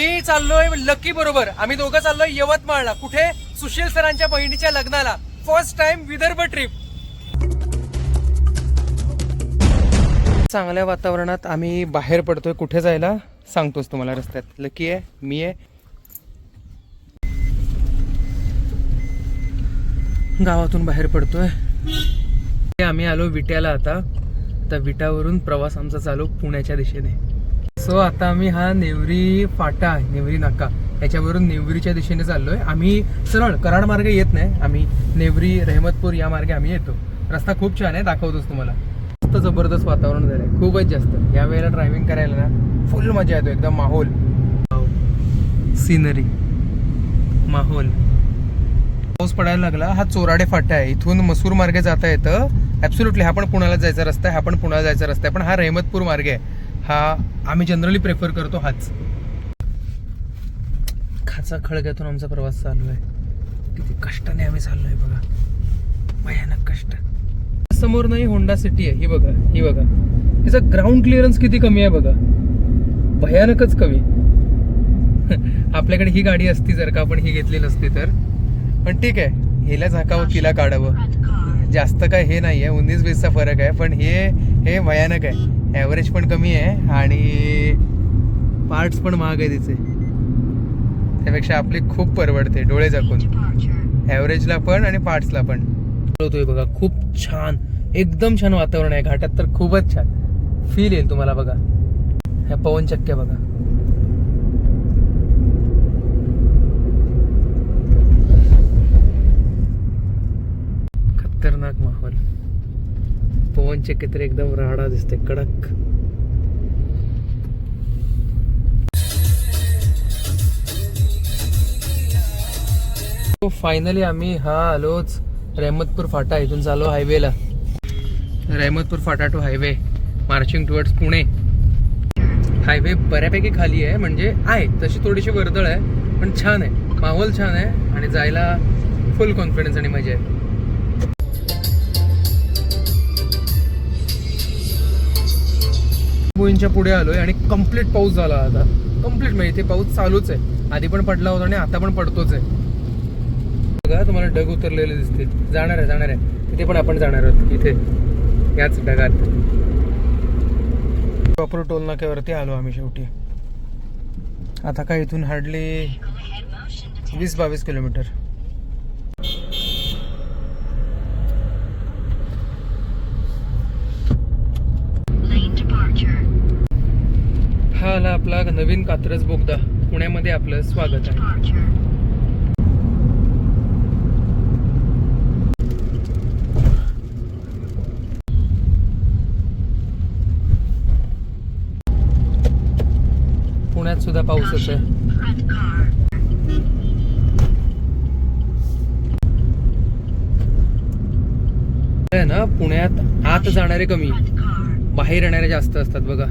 मी चाललोय लकी बरोबर. आम्ही दोघं चाललोय यवतमाळला. कुठे? सुशील सरांच्या बहिणीच्या लग्नाला. फर्स्ट टाइम विदर्भ ट्रिप चांगल्या वातावरणात आम्ही बाहेर पडतोय. कुठे जायला? सांगतोच तुम्हाला रस्त्यात. लकी आहे मी आहे. गावातून बाहेर पडतोय. आम्ही आलो विट्याला आता. तर विटावरून प्रवास आमचा चालू पुण्याच्या दिशेने. सो आता आम्ही हा नेवरी फाटा आहे नेवरी नाका. याच्यावरून नेवरीच्या दिशेने चाललोय. आम्ही सरळ कराड मार्गे येत नाही. आम्ही नेवरी रहमतपूर या मार्गे आम्ही येतो. रस्ता खूप छान आहे दाखवतोच तुम्हाला. मस्त जबरदस्त वातावरण झालंय. खूपच जास्त. या वेळेला ड्रायव्हिंग करायला ना फुल मजा येतो. एकदम माहोल. सीनरी माहोल. पाऊस पडायला लागला. हा चोराडे फाटा आहे. इथून मसूर मार्गे जाता येतं. ऍब्सोल्युटली हा पण पुण्याला जायचा रस्ता आहे हा पण पुण्याला जायचा रस्ता आहे. पण हा रहमतपूर मार्ग आहे. हा आम्ही जनरली प्रेफर करतो हाच. खाचा खळग्यातून आमचा प्रवास चालू आहे. किती कष्टाने आम्ही चाललोय बघा. भयानक कष्ट. समोर नाही होंडा सिटी आहे. ही बघा ही बघा. हिचा ग्राउंड क्लिअरन्स किती कमी आहे बघा. भयानकच कमी. आपल्याकडे ही गाडी असती जर का आपण ही घेतली नसती तर. पण ठीक आहे. हिला झाकावं तिला काढावं. जास्त काय हे नाही आहे उन्नीस वीसचा फरक आहे. पण हे हे भयानक आहे. ॲव्हरेज पण कमी आहे आणि पार्ट्स पण महाग आहे तिचे. त्यापेक्षा आपली खूप परवडते डोळे झाकून. ॲव्हरेजला पण आणि पार्ट्सला पण. होतोय बघा खूप छान एकदम छान वातावरण आहे. घाटात तर खूपच छान. फील येईल तुम्हाला बघा. ह्या पवन चक्क्या बघा. खतरनाक माहोल. पवन चक्की तर एकदम राहाडा दिसते कडक. फायनली आम्ही हा आलोच. रेहमतपूर फाटा इथून चालू हायवेला रेहमतपूर फाटा to highway marching towards Pune. Highway बऱ्यापैकी खाली आहे म्हणजे आहे तशी थोडीशी वर्दळ आहे पण छान आहे. माहोल छान आहे आणि जायला फुल कॉन्फिडन्स आणि मजा आहे. बोईंच्या पुढे आलोय आणि कंप्लीट पाऊस झाला आता. कंप्लीट म्हणजे इथे पाऊस चालूच आहे. आधी पण पडला होता आणि आता पण पडतोच आहे. बघा तुम्हाला ढग उतरलेले दिसतील. जाणार आहे जाणार आहे. तिथे पण आपण जाणार आहोत. इथे. याच ढगात. प्रॉपर टोल नाक्यावरती आलो आम्ही शेवटी. आता काय इथून हार्डली वीस बावीस किलोमीटर. आला आपला नवीन कात्रज बोगदा. पुण्यामध्ये आपलं स्वागत आहे. पुण्यात सुद्धा पाऊसच आहे ना पुण्यात आत जाणारे कमी. बाहेर येणारे जास्त असतात बघा.